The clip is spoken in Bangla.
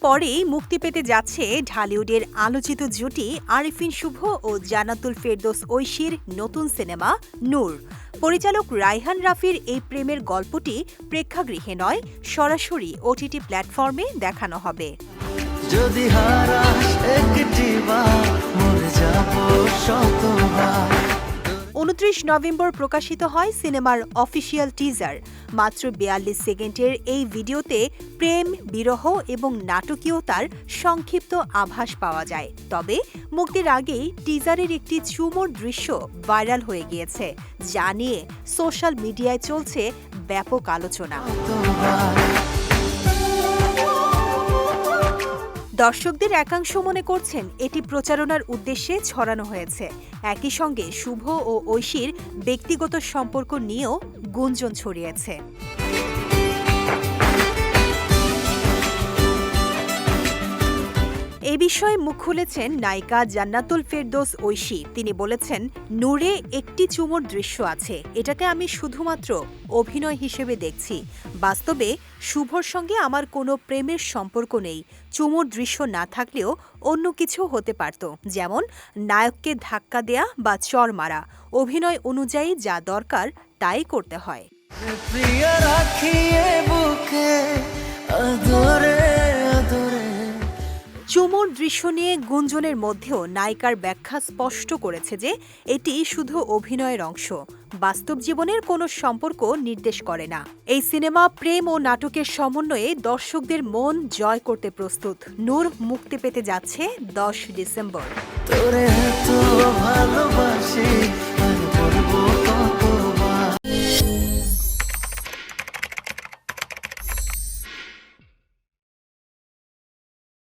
পরেই মুক্তি পেতে যাচ্ছে ঢালিউডের আলোচিত জুটি আরিফিন শুভ ও জানাতুল ফেরদোস ঐশীর নতুন সিনেমা নূর। পরিচালক রায়হান রাফির এই প্রেমের গল্পটি প্রেক্ষাগৃহে নয়, সরাসরি ওটিটি প্ল্যাটফর্মে দেখানো হবে। যদি হারাস উনত্রিশ নভেম্বর প্রকাশিত হয় সিনেমার অফিসিয়াল টিজার। মাত্র বিয়াল্লিশ সেকেন্ডের এই ভিডিওতে প্রেম, বিরহ এবং নাটকীয়তার সংক্ষিপ্ত আভাস পাওয়া যায়। তবে মুক্তির আগেই টিজারের একটি চুমোর দৃশ্য ভাইরাল হয়ে গিয়েছে, যা নিয়ে সোশ্যাল মিডিয়ায় চলছে ব্যাপক আলোচনা। দর্শকদের একাংশ মনে করছেন এটি প্রচারণার উদ্দেশ্যে ছড়ানো হয়েছে। একই সঙ্গে শুভ ও ঐশীর ব্যক্তিগত সম্পর্ক নিয়েও গুঞ্জন ছড়িয়েছে। এ বিষয়ে মুখ খুলেছেন নায়িকা জান্নাতুল ফেরদৌস ঐশী। তিনি বলেছেন, নূরে একটি চুমোর দৃশ্য আছে। এটাকে আমি শুধুমাত্র অভিনয় হিসেবে দেখছি। বাস্তবে শুভর সঙ্গে আমার কোনো প্রেমের সম্পর্ক নেই। চুমোর দৃশ্য না থাকলেও অন্য কিছু হতে পারত। যেমন, নায়ককে ধাক্কা দেয়া বা চর মারা। অভিনয় অনুযায়ী যা দরকার, তাই করতে হয়। প্রিয় রাখিয়ে বুকে আদরে চুমুর দৃশ্য নিয়ে গুঞ্জনের মধ্যেও নায়িকার ব্যাখ্যা স্পষ্ট করেছে যে এটি শুধু অভিনয়ের অংশ। বাস্তব জীবনের কোনো সম্পর্ক নির্দেশ করে না। এই সিনেমা প্রেম ও নাটকের সমন্বয়ে দর্শকদের মন জয় করতে প্রস্তুত। নূর মুক্তি পেতে যাচ্ছে দশ ডিসেম্বর। তোরে ভালোবাসি।